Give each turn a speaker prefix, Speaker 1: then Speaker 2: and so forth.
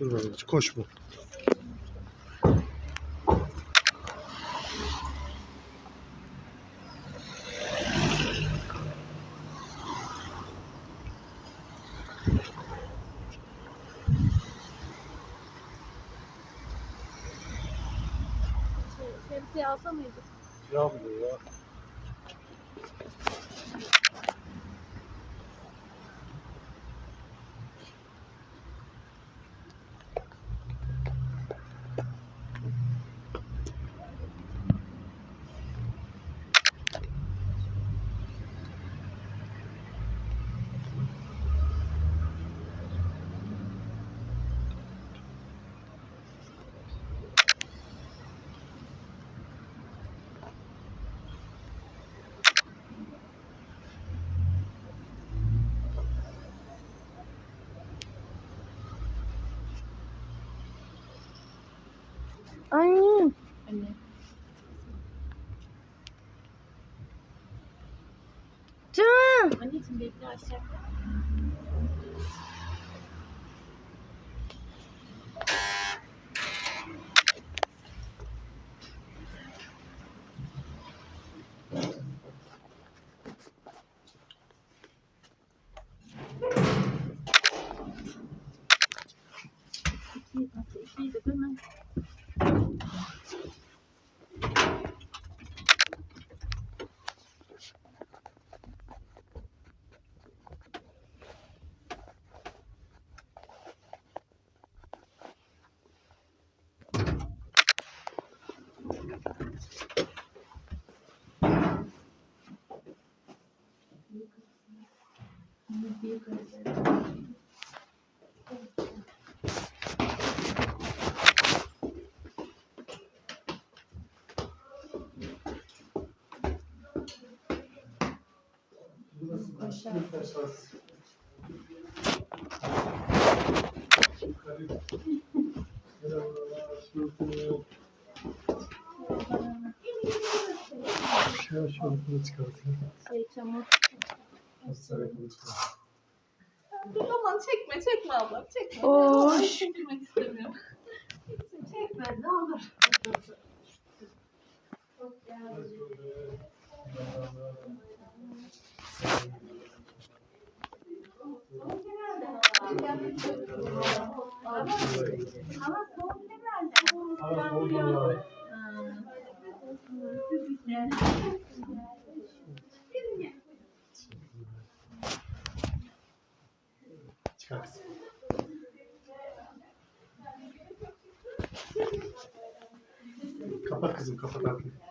Speaker 1: Dur bakalım koşma.
Speaker 2: Şey, şemsiye alsa mıydık?
Speaker 1: Yağmıyor ya.
Speaker 2: Ay.
Speaker 3: Anne.
Speaker 2: Canım.
Speaker 3: Anneciğim bekle aşağı. İki, nasıl ikiydi değil arası. Aşağı.
Speaker 1: Şöyle şöyle bunu çıkartayım.
Speaker 2: Şey çamur.
Speaker 3: Dur aman çekme çekme abla çekme.
Speaker 2: Hoş.
Speaker 3: Çekmek istemiyorum. çekme ne olur.
Speaker 1: Hava soğudu ya. Çıkar. Kapat kızım kapat artık.